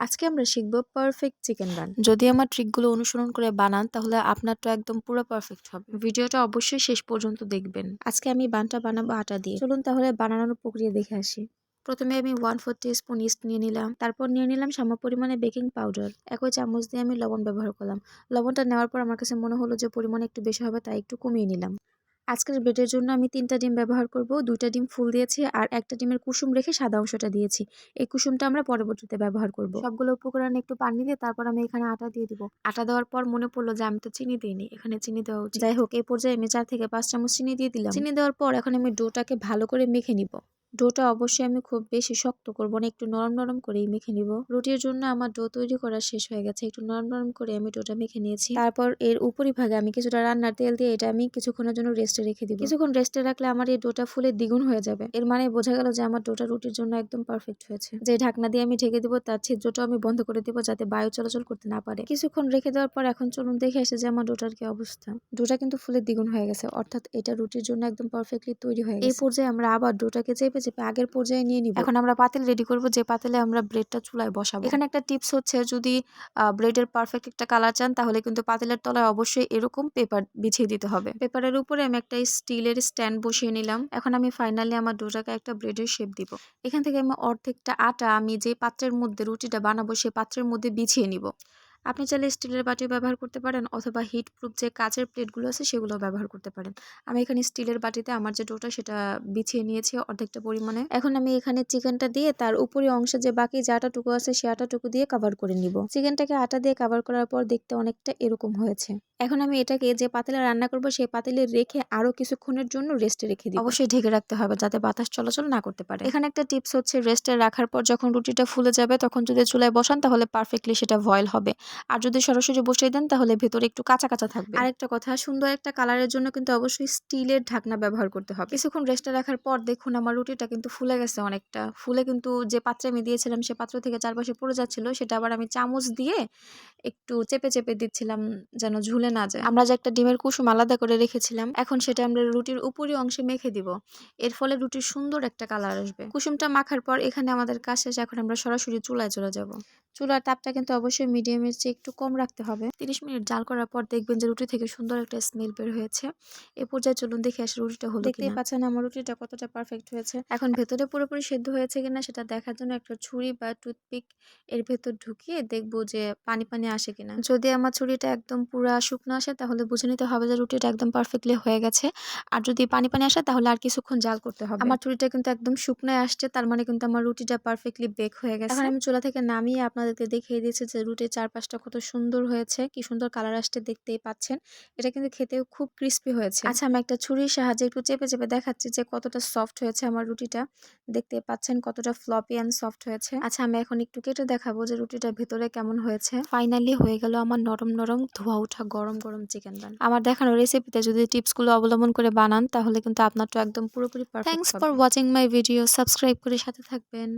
আজকে আমরা শিখব পারফেক্ট চিকেন রান যদি আমার ট্রিকগুলো অনুসরণ করে বানান তাহলে আপনারটা একদম পুরো পারফেক্ট হবে। ভিডিওটা অবশ্যই শেষ পর্যন্ত দেখবেন। আজকে আমি বানটা বানাবো আটা দিয়ে। চলুন তাহলে বানানোর প্রক্রিয়া দেখে আসি। প্রথমে আমি ওয়ান ফোর স্পুন ইস্ট নিয়ে নিলাম। তারপর নিয়ে নিলাম সামান্য পরিমাণে বেকিং পাউডার একই চামচ দিয়ে আমি লবণ ব্যবহার করলাম। লবণটা নেওয়ার পর আমার কাছে মনে হলো যে পরিমাণ একটু বেশি হবে তাই একটু কমিয়ে নিলাম। আজকের ব্রেডের জন্য আমি তিনটা ডিম ব্যবহার করব। দুইটা ডিম ফুল দিয়েছি আর একটা ডিমের কুসুম রেখে সাদা অংশটা দিয়েছি। এই কুসুমটা আমরা পরবর্তীতে ব্যবহার করব। সবগুলো উপকরণ একটু পানি দিয়ে তারপর আমি এখানে আটা দিয়ে দিব। আটা দেওয়ার পর মনে পড়ল যে আমি তো চিনি দিইনি এখানে চিনি দেওয়া উচিত। যাই হোক এই পর্যায়ে আমি চার থেকে পাঁচ চামচ চিনি দিয়ে দিলাম। চিনি দেওয়ার পর এখন আমি ডোটাকে ভালো করে মেখে নিব। ডোটা অবশ্যই আমি খুব বেশি শক্ত করব না, একটু নরম নরম করেই মেখে নিব। রুটির জন্য আমার ডো তৈরি করা শেষ হয়ে গেছে, একটু নরম নরম করে আমি ডোটা মেখে নিয়েছি। তারপর এর উপরিভাগে আমি কিছুটা রান্নার তেল দিয়ে এটা আমি কিছুক্ষণের জন্য রেস্টে রেখে দিব। কিছুক্ষণ রেস্টে রাখলে আমার এই ডোটা ফুলে দ্বিগুণ হয়ে যাবে। এর মানে বোঝা গেল যে আমার ডোটা রুটির জন্য একদম পারফেক্ট হয়েছে। যে ঢাকনা দিয়ে আমি ঢেকে দিব, তার ছিদ্রটাও আমি বন্ধ করে দিব যাতে বায়ু চলাচল করতে না পারে। কিছুক্ষণ রেখে দেওয়ার পর এখন চলুন দেখে এসে যে আমার ডোটার কি অবস্থা। ডোটা কিন্তু ফুলে দ্বিগুণ হয়ে গেছে, অর্থাৎ এটা রুটির জন্য একদম পারফেক্টলি তৈরি হয়ে এই পর্যায়ে আমরা আবার ডোটাকে চেপে চেপে চেপে আগের পর্যায়ে নিয়ে নিব। এখন আমরা পাতিল রেডি করব যে পাতিলে আমরা ব্রেডটা চুলায় বসাবো। এখানে একটা টিপস হচ্ছে যদি ব্রেডের পারফেক্ট একটা কালার চান তাহলে কিন্তু পাতিলের তলায় অবশ্যই এরকম পেপার বিছিয়ে দিতে হবে। পেপারের উপরে আমি একটা স্টিলের স্ট্যান্ড বসিয়ে নিলাম। এখন আমি ফাইনালি আমার ডোটাকে একটা ব্রেডের শেপ দিব। এখান থেকে আমি অর্ধেকটা আটা আমি যে পাত্রের মধ্যে রুটিটা বানাবো সেই পাত্রের মধ্যে বিছিয়ে নিব। আপনি চাইলে স্টিলের বাটি ব্যবহার করতে পারেন অথবা হিট প্রুফ যে কাচের প্লেটগুলো আছে সেগুলো ব্যবহার করতে পারেন। আমি এখানে স্টিলের বাটিতে আমার যে ডোটা সেটা বিছিয়ে নিয়েছি অর্ধেকটা পরিমাণে। এখন আমি এখানে চিকেনটা দিয়ে তার উপরে অংশে যে বাকি যে আটাটুকু আছে সে আটাটুকু দিয়ে কাভার করে নিব। চিকেনটাকে আটা দিয়ে কাভার করার পর দেখতে অনেকটা এরকম হয়েছে। এখন আমি এটাকে যে পাতিলে রান্না করব সেই পাতিলে রেখে আরও কিছুক্ষণের জন্য রেস্টে রেখে দিই অবশ্যই ঢেকে রাখতে হবে যাতে বাতাস চলাচল না করতে পারে। এখানে একটা টিপস হচ্ছে রেস্টে রাখার পর যখন রুটিটা ফুলে যাবে তখন যদি চুলায় বসান তাহলে পারফেক্টলি সেটা ভয়েল হবে। আর যদি সরাসরি বসিয়ে দেন, তাহলে ভেতরে একটু কাঁচা কাঁচা থাকবে। আরেকটা কথা, সুন্দর একটা কালারের জন্য কিন্তু অবশ্যই স্টিলের ঢাকনা ব্যবহার করতে হবে। কিছুক্ষণ রেস্টে রাখার পর দেখুন আমার রুটিটা কিন্তু ফুলে গেছে অনেকটা। ফুলে কিন্তু যে পাত্রে আমি দিয়েছিলাম, সে পাত্র থেকে চারপাশে পড়ে যাচ্ছিল, সেটা আবার আমি চামচ দিয়ে একটু চেপে চেপে দিচ্ছিলাম যেন ঝুলে না যায়। আমরা যে একটা ডিমের কুসুম আলাদা করে রেখেছিলাম, এখন সেটা আমরা রুটির উপরি অংশে মেখে দিব। এর ফলে রুটির সুন্দর একটা কালার আসবে। কুসুমটা মাখার পর এখানে আমাদের কাজ শেষ, এখন আমরা সরাসরি চুলায় চলে যাব। চুলার তাপটা কিন্তু অবশ্যই মিডিয়ামের চেয়ে একটু কম রাখতে হবে। তিরিশ মিনিট জাল করার পর দেখবেন যে রুটি থেকে সুন্দর একটা স্মেল বের হয়েছে। এ পর্যায়ে চলুন দেখে আসে রুটিটা হলো দেখতেই পাচ্ছেন আমার রুটিটা কতটা পারফেক্ট হয়েছে। এখন ভেতরে পুরোপুরি সেদ্ধ হয়েছে কিনা সেটা দেখার জন্য একটা ছুরি বা টুথপিক এর ভেতর ঢুকিয়ে দেখব যে পানি পানি আসে কিনা। যদি আমার ছুরিটা একদম পুরা শুকনো আসে তাহলে বুঝে নিতে হবে যে রুটিটা একদম পারফেক্টলি হয়ে গেছে। আর যদি পানি পানি আসে তাহলে আর কিছুক্ষণ জাল করতে হবে। আমার ছুরিটা কিন্তু একদম শুকনোয় আসছে তার মানে কিন্তু আমার রুটিটা পারফেক্টলি বেক হয়ে গেছে। এখন আমি চুলা থেকে নামিয়ে আপনাদেরকে দেখিয়ে দিয়েছি যে রুটির চারপাশটা কত সুন্দর হয়েছে। কি সুন্দর কালার আসতে দেখতেই পাচ্ছেন। এটা কিন্তু খেতেও খুব ক্রিস্পি হয়েছে। আচ্ছা আমি একটা ছুরির সাহায্যে একটু চেপে চেপে দেখাচ্ছি যে কতটা সফট হয়েছে আমার রুটিটা। দেখতে পাচ্ছেন কতটা ফ্লপি অ্যান্ড সফট হয়েছে। আচ্ছা আমি এখন একটু কেটে দেখাবো যে রুটিটা ভেতরে কেমন হয়েছে। ফাইনালি হয়ে গেল আমার নরম নরম ধোয়া ওঠা গরম গরম চিকেন রান আমার দেখানো রেসিপিতে যদি টিপসগুলো অবলম্বন করে বানান তাহলে কিন্তু আপনারটা একদম পুরোপুরি perfect thanks for watching my video subscribe করে সাথে থাকবেন।